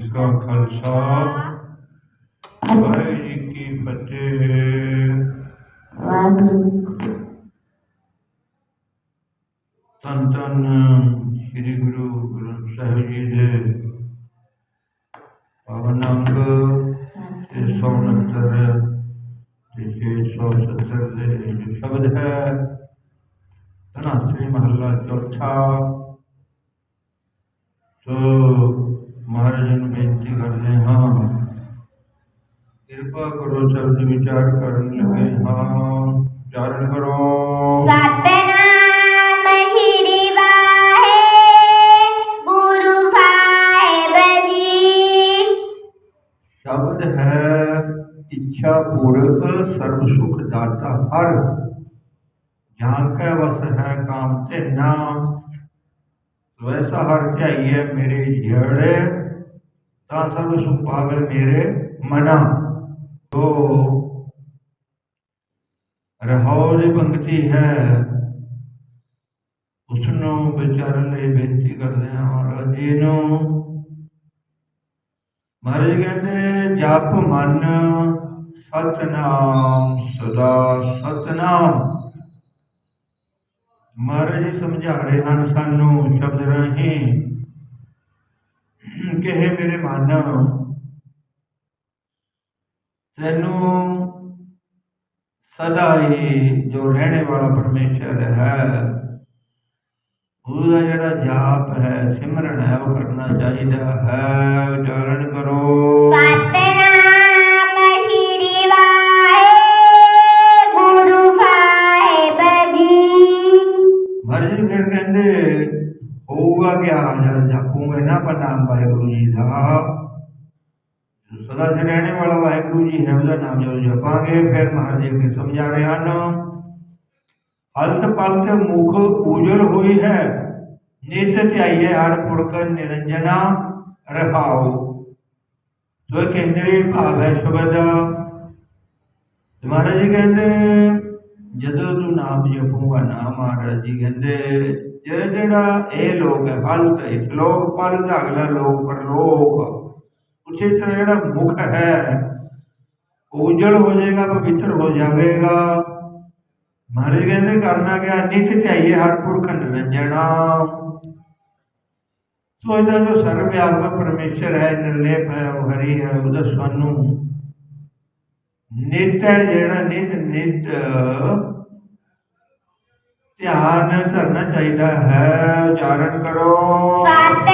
ਜੀ ਕਾ ਖਾਲਸਾ, ਵਾਹਿਗੁਰੂ ਜੀ ਕੀ ਫਤਿਹ। ਧੰਨ ਧੰਨ ਸ੍ਰੀ ਗੁਰੂ ਗ੍ਰੰਥ ਸਾਹਿਬ ਜੀ ਦੇ ਪਾਵਨ ਅੰਗ ਤੇ 169 ਤੇ 670 ਦੇ ਸ਼ਬਦ ਹੈ ਧਨਾਸਰੀ ਮਹੱਲਾ ਚੌਥਾ। ਸੋ ਮਹਾਰਾਜ ਨੂੰ ਬੇਨਤੀ ਕਰਦੇ ਹਾਂ ਕਿਰਪਾ ਕਰੋ ਸ਼ਬਦ ਵਿਚਾਰ ਕਰਨ ਲੱਗੇ ਹਾਂ ਚਾਰਨ ਕਰੋ ਸਤਨਾਮ ਸ੍ਰੀ ਵਾਹਿਗੁਰੂ ਸਾਹਿਬ ਜੀ ਸ਼ਬਦ ਹੈ ਇੱਛਾ ਪੂਰਕ ਸਰਬ ਸੁਖ ਦਾਤਾ ਹਰ ਜਾਂ ਕੈ ਵਸ ਹੈ ਕਾਮ ਤੇ ਨਾਮ ਵੈਸਾ ਹਰ ਚਾਹੀਏ ਮੇਰੇ ਜੜੇ ਤਾਂ ਸਰਬ ਰਹਾਉ ਦੀ ਪੰਕਤੀ ਹੈ। ਉਸ ਨੂੰ ਵਿਚਾਰਨ ਲਈ ਬੇਨਤੀ ਕਰਦੇ ਹਾਂ ਮਹਾਰਾਜ ਜੀ ਨੂੰ। ਮਹਾਰਾਜ ਕਹਿੰਦੇ, ਜਪ ਮਨ ਸਤਨਾਮ, ਸਦਾ ਸਤਨਾਮ। ਮਹਾਰਾਜ ਜੀ ਸਮਝਾ ਰਹੇ ਹਨ ਸਾਨੂੰ ਸ਼ਬਦ ਰਾਹੀਂ। ਕਿ ਮੇਰੇ ਮਨ ਤੈਨੂੰ ਸਦਾ ਹੀ ਜੋ ਰਹਿਣੇ ਵਾਲਾ ਪਰਮੇਸ਼ਰ ਹੈ, ਉਹਦਾ ਜਿਹੜਾ ਜਾਪ ਹੈ, ਸਿਮਰਨ ਹੈ, ਉਹ ਕਰਨਾ ਚਾਹੀਦਾ ਹੈ। ਉਚਾਰਨ ਕਰੋ। ਸਤਨਾਮ ਕਹਿੰਦੇ, ਹੋਊਗਾ ਕਿ ਆ ਜਦ ਜਪੂਗੇ ਨਾ ਆਪਾਂ ਵਾਹਿਗੁਰੂ ਜੀ ਦਾ। ਸਦਾ ਸੇ ਰਹਿਣੇ ਵਾਲਾ ਵਾਹਿਗੁਰੂ ਜੀ ਹੈ, ਉਹਦਾ ਨਾਮ ਜਦੋਂ ਜਪਾਂਗੇ, ਫਿਰ ਮਹਾਰਾਜ ਜੀ ਸਮਝਾ ਰਹੇ ਹਨ, ਹਲਤ ਪਲਤ ਮੁਖ ਉਜਲ ਹੋਈ ਹੈ, ਨਿਤ ਧਿਆਈਏ ਹਰ ਪੁਰਖ ਨਿਰੰਜਨਾ ਰਹਾਉ। ਸੋ ਕੇਂਦਰੀ ਭਾਵ ਹੈ ਸ਼ਬਦ। ਮਹਾਰਾਜ ਜੀ ਕਹਿੰਦੇ ਜਦੋਂ ਤੂੰ ਨਾਮ ਜਪੂਗਾ ਨਾ ਮਹਾਰਾਜ ਜੀ ਕਹਿੰਦੇ, ਜਿਹੜਾ ਜਿਹੜਾ ਇਹ ਲੋਕ ਹੈ ਹਲਤ ਇਸ ਲੋਕ ਪਰ ਅਗਲਾ ਲੋਕ ਪਰਲੋਕ। ਉਸੇ ਤਰ੍ਹਾਂ ਜਿਹੜਾ ਮੁਖ ਹੈ ਉਜਲ ਹੋ ਜਾਏਗਾ, ਪਵਿੱਤਰ ਹੋ ਜਾਵੇਗਾ। ਮਹਾਰਾਜ ਕਹਿੰਦੇ, ਕਰਨਾ ਕਿਆ? ਨਿਤ ਚਾਹੀਏ ਹਰ ਪੁਰਖ ਨਿਰੰਜਨਾ ਸੋ ਇਹਦਾ ਜੋ ਸਰਵ ਵਿਆਪਕ ਪਰਮੇਸ਼ਰ ਹੈ, ਨਿਰਲੇਪ ਹੈ, ਉਹ ਹਰੀ ਹੈ ਉਹਦਾ ਸਾਨੂੰ। ਨਿਤ ਹੈ ਜਿਹੜਾ ਨਿਤ ਨਿਤ ਧਿਆਨ ਕਰਨਾ ਚਾਹੀਦਾ ਹੈ। ਉਚਾਰਨ ਕਰੋ। ਸਤਨਾਮ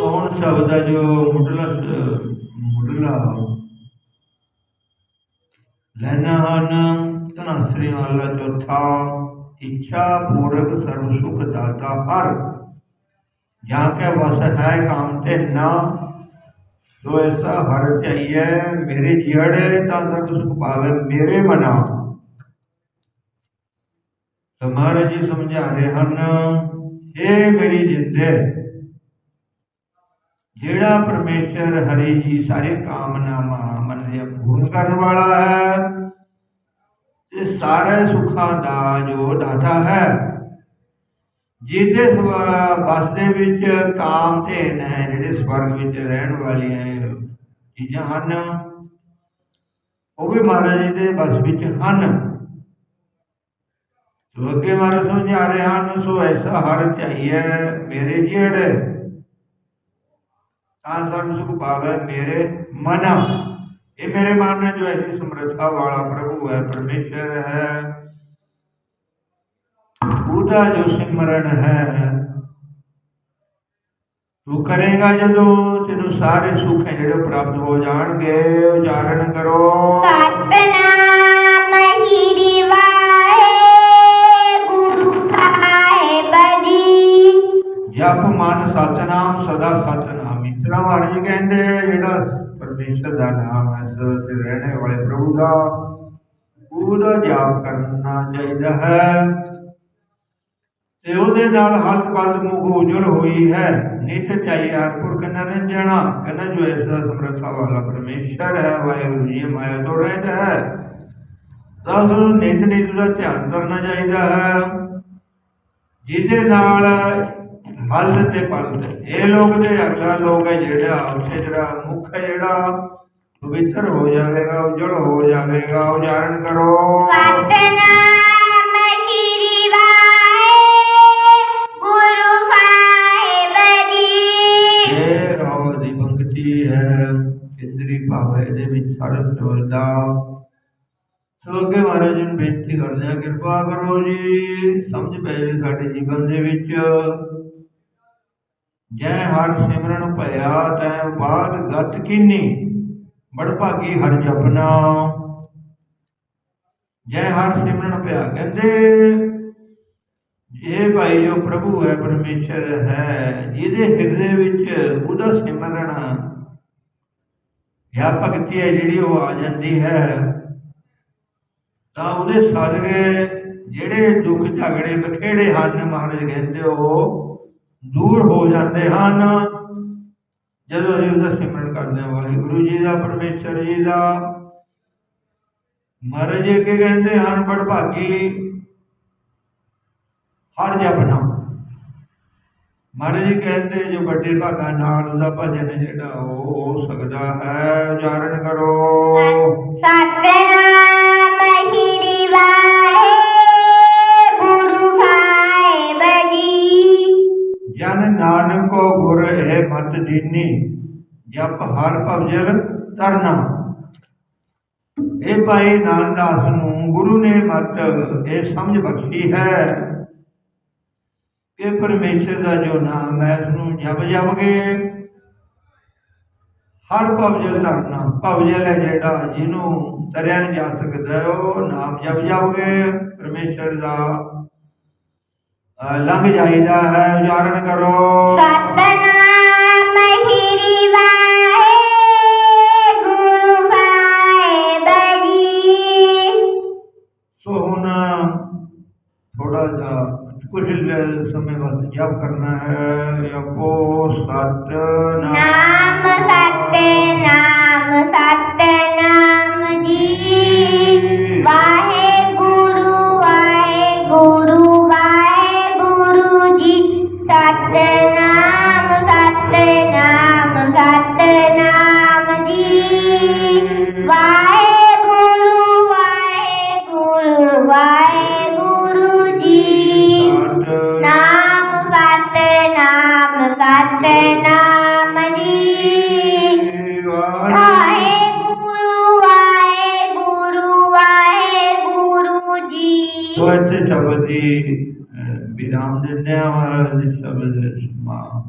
ਕੌਣ ਸ਼ਬਦ ਹੈ ਜੋ ਮੁੱਢਲਾ ਮੁੱਢਲਾ? ਲੈਣਾ ਹਨ ਧਨਸਰੀ ਵਾਲਾ ਚੌਥਾ ਇੱਛਾ ਪੂਰਕ ਸਰਬ ਸੁਖ ਦਾਤਾ ਹਰ। ਜਾਂ ਕੇ ਵਸ ਹੈ ਕਾਮ ਤੇ ਨਾ ਸੋ ਐਸਾ ਹਰ ਚਾਹੀਏ ਮੇਰੇ ਜੀੜੇ ਤਾਂ ਸਰਬ ਸੁਖ ਪਾਵੇ ਮੇਰੇ ਮਨਾ ਤਾਂ ਮਹਾਰਾਜ ਜੀ ਸਮਝਾ ਰਹੇ ਹਨ ਇਹ ਮੇਰੀ ਜਿੰਦੇ ਜਿਹੜਾ ਪਰਮੇਸ਼ਰ ਹਰੀ ਜੀ ਸਾਰੇ ਕਾਮਨਾਵਾਂ ਮਨ ਦੇ ਪੂਰਨ ਕਰਨ ਵਾਲਾ ਹੈ ਇਹ ਸਾਰੇ ਸੁੱਖਾਂ ਦਾ ਜੋ ਦਾਤਾ ਹੈ ਜਿਹਦੇ ਸਵ- ਵਸ ਦੇ ਵਿੱਚ ਕਾਮ ਤੇ ਹੈ ਜਿਹੜੇ ਸਵਰਗ ਵਿੱਚ ਰਹਿਣ ਵਾਲੀਆਂ ਚੀਜ਼ਾਂ ਹਨ, ਉਹ ਵੀ ਮਹਾਰਾਜ ਜੀ ਦੇ ਵਸ ਵਿੱਚ ਹਨ। ਸੋ ਅੱਗੇ ਮਹਾਰਾਜ ਸਮਝਾ ਰਹੇ ਹਨ, ਸੋ ਐਸਾ ਹਰ ਚਾਹੀਏ ਮੇਰੇ ਜਿਹੜੇ ਤਾਂ ਸਭ ਸੁਖ ਪਾਵੇ ਮੇਰੇ ਮਨ। ਇਹ ਮੇਰੇ ਮਨ ਜੋ ਐਸੀ ਸਮਰੱਥਾ ਵਾਲਾ ਪ੍ਰਭੂ ਹੈ, ਪਰਮੇਸ਼ਰ ਹੈ। ਉਹਦਾ ਜੋ ਸਿਮਰਨ ਹੈ। ਤੂੰ ਕਰੇਗਾ ਜਦੋਂ ਤੈਨੂੰ ਸਾਰੇ ਸੁੱਖ ਹੈ ਜਿਹੜੇ ਪ੍ਰਾਪਤ ਹੋ ਜਾਣਗੇ ਉਚਾਰਨ ਕਰੋ। ਸਤਨਾਮ ਸ੍ਰੀ ਵਾਹਿਗੁਰੂ ਸਾਹਿਬ ਜੀ। ਜਪ ਮਨ ਸਤਨਾਮ ਸਦਾ ਸਤਨਾਮ। ਤਰ੍ਹਾਂ ਮਹਾਰਾਜ ਜੀ ਕਹਿੰਦੇ ਜਿਹੜਾ ਪਰਮੇਸ਼ਰ ਦਾ ਨਾਮ ਹੈ ਸਦਾ ਤੇ ਰਹਿਣੇ ਵਾਲੇ ਪ੍ਰਭੂ ਦਾ ਉਹਦਾ ਜਾਪ ਕਰਨਾ ਚਾਹੀਦਾ ਹੈ। ਤੇ ਉਹਦੇ ਨਾਲ ਹਲਕ ਪਲਕ ਮੁਖ ਉਜਲ ਹੋਈ ਹੈ। ਨਿਤ ਚਾਹੀਏ ਹਰਪੁਰ ਨਰੰਜਣਾ। ਕਹਿੰਦਾ ਜੋ ਐਸਾ ਸਮਰੱਥਾ ਵਾਲਾ ਪਰਮੇਸ਼ਰ ਹੈ, ਵਾਹਿਗੁਰੂ ਜੀ ਮਾਇਆ ਤੋਂ ਰਹਿਤ ਹੈ। ਤਾਂ ਉਸ ਨਿਤ ਨਿਤ ਦਾ ਧਿਆਨ ਕਰਨਾ ਚਾਹੀਦਾ ਹੈ। ਜਿਹਦੇ ਨਾਲ ਹੱਲ ਤੇ ਪਲ ਇਹ ਲੋਕ ਤੇ ਅਗਲਾ ਲੋਕ ਹੈ ਜਿਹੜਾ, ਉੱਥੇ ਜਿਹੜਾ ਮੁੱਖ ਹੈ ਜਿਹੜਾ, ਪਵਿੱਤਰ ਹੋ ਜਾਵੇਗਾ, ਉਜੜ ਹੋ ਜਾਵੇਗਾ ਉਚਾਰਨ ਕਰੋ। ਸਤਨਾਮ ਕਿਰਪਾ ਕਰੋ ਜੀ, ਸਮਝ ਪੈ ਜੇ ਸਾਡੇ ਜੀਵਨ ਦੇ ਵਿੱਚ। ਜੈ ਹਰ ਸਿਮਰਨ ਭਇਆ, ਤੈ ਬਾਦ ਗਤ ਕੀਨੀ ਬੜ ਭਾਗੀ ਹਰ ਜਪਨਾ ਜੈ ਹਰ ਸਿਮਰਨ ਭਇਆ ਕਹਿੰਦੇ, ਇਹ ਭਾਈ ਜੋ ਪ੍ਰਭੂ ਹੈ, ਪਰਮੇਸ਼ਰ ਹੈ, ਜਿਹਦੇ ਹਿਰਦੇ ਵਿੱਚ ਉਹਦਾ ਸਿਮਰਨ। ਜਾਂ ਭਗਤੀ ਹੈ ਜਿਹੜੀ ਉਹ ਆ ਜਾਂਦੀ ਹੈ। ਤਾਂ ਉਹਦੇ ਸਦਕੇ ਜਿਹੜੇ ਦੁੱਖ ਝਗੜੇ ਬਖੇੜੇ ਹਨ ਮਹਾਰਾਜ ਕਹਿੰਦੇ ਉਹ ਦੂਰ ਹੋ ਜਾਂਦੇ ਹਨ। ਜਦੋਂ ਅਸੀਂ ਉਹਦਾ ਸਿਮਰਨ ਕਰਦੇ ਹਾਂ, ਵਾਹਿਗੁਰੂ ਜੀ ਦਾ, ਪਰਮੇਸ਼ਰ ਜੀ ਦਾ, ਮਹਾਰਾਜ ਜੀ ਅੱਗੇ ਕਹਿੰਦੇ ਹਨ, ਬੜ ਭਾਗੀ, ਹਰ ਜਪਨਾ ਮਹਾਰਾਜ ਜੀ ਕਹਿੰਦੇ, ਜੋ ਵੱਡੇ ਭਾਗਾ ਨਾਲ ਉਹਦਾ ਭਜਨ ਜਿਹੜਾ ਉਹ ਹੋ ਸਕਦਾ ਹੈ ਜਾਂ ਇਹ ਭਾਈ ਨਾਨਦਾਸ ਨੂੰ ਗੁਰੂ ਨੇ ਮਤ ਇਹ ਸਮਝ ਬਖਸ਼ੀ ਹੈ ਕਿ ਪਰਮੇਸ਼ਰ ਦਾ ਜੋ ਨਾਮ ਹੈ ਉਸ ਨੂੰ ਜਪ ਜਪ ਕੇ ਹਰ ਭਵਜਲ ਤਰਨਾ ਭਵਜਲ ਹੈ ਜਿਹੜਾ ਜਿਹਨੂੰ ਤਰਿਆ ਨਹੀਂ ਜਾ ਸਕਦਾ ਉਹ ਨਾਮ ਜਪ ਜਪ ਕੇ ਪਰਮੇਸ਼ਰ ਦਾ ਲੰਘ ਜਾਈਦਾ ਹੈ, ਉਚਾਰਨ ਕਰੋ। ਸਤਨਾਮ ਕੁਝ ਸਮੇਂ ਵਾਸਤੇ ਜਪ ਕਰਨਾ ਹੈ। ਜਪੋ ਸਤਨਾਮ। ਸ਼ਬਦ ਸਮਾ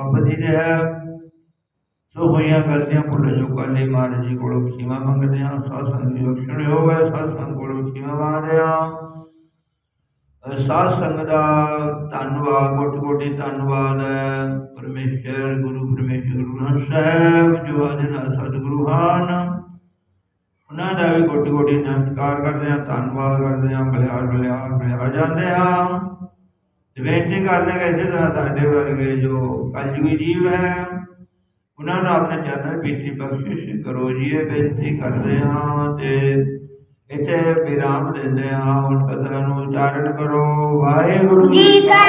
ਆਪਦੀ ਦੇ ਹੈ, ਸੋ ਹੋਈਆਂ ਕਰਦਿਆਂ ਭੁੱਲ ਜੋ ਕਾਲੇ ਮਹਾਰਾਜ ਜੀ ਕੋਲੋਂ ਖੀਮਾ ਮੰਗਦੇ ਆ ਸਾਧ ਸੰਗ ਦੀ ਬਖਸ਼ਣ ਹੋਵੇ ਸਾਧ ਸੰਗ ਕੋਲੋਂ ਖੀਮਾ ਮੰਗਦੇ ਆ ਸਾਧ ਸੰਗ ਦਾ ਧੰਨਵਾਦ ਕੋਟ ਕੋਟੀ ਧੰਨਵਾਦ ਪਰਮੇਸ਼ਰ, ਗੁਰੂ ਪਰਮੇਸ਼ਰ, ਗੁਰੂ ਗ੍ਰੰਥ ਸਾਹਿਬ, ਜੋ ਅੱਜ ਸਤਿਗੁਰੂ ਹਨ। ਉਹਨਾਂ ਦਾ ਵੀ ਕੋਟੀ ਕੋਟੀ ਨਮਸਕਾਰ ਕਰਦੇ ਹਾਂ, ਧੰਨਵਾਦ ਕਰਦੇ ਹਾਂ। ਬਲਿਆਰ ਬਲਿਆਰ ਬਲਿਆਰ ਜਾਂਦੇ ਹਾਂ। ਤੇ ਬੇਨਤੀ ਕਰਦੇ ਹਾਂ ਕਿ ਇਸੇ ਤਰ੍ਹਾਂ ਤੁਹਾਡੇ ਵਰਗੇ ਜੋ ਕਲਯੁਗੀ ਜੀਵ ਹੈ, ਉਹਨਾਂ ਨੂੰ ਆਪਣੇ ਚਰਨ ਬੀਤੀ ਬਖਸ਼ਿਸ਼ ਕਰੋ ਜੀ, ਇਹ ਬੇਨਤੀ ਕਰਦੇ ਹਾਂ ਤੇ ਇੱਥੇ ਵਿਰਾਮ ਦਿੰਦੇ ਹਾਂ, ਹੁਣ ਕਥਾ ਨੂੰ ਉਚਾਰਨ ਕਰੋ। ਵਾਹਿਗੁਰੂ ਜੀ ਕਾ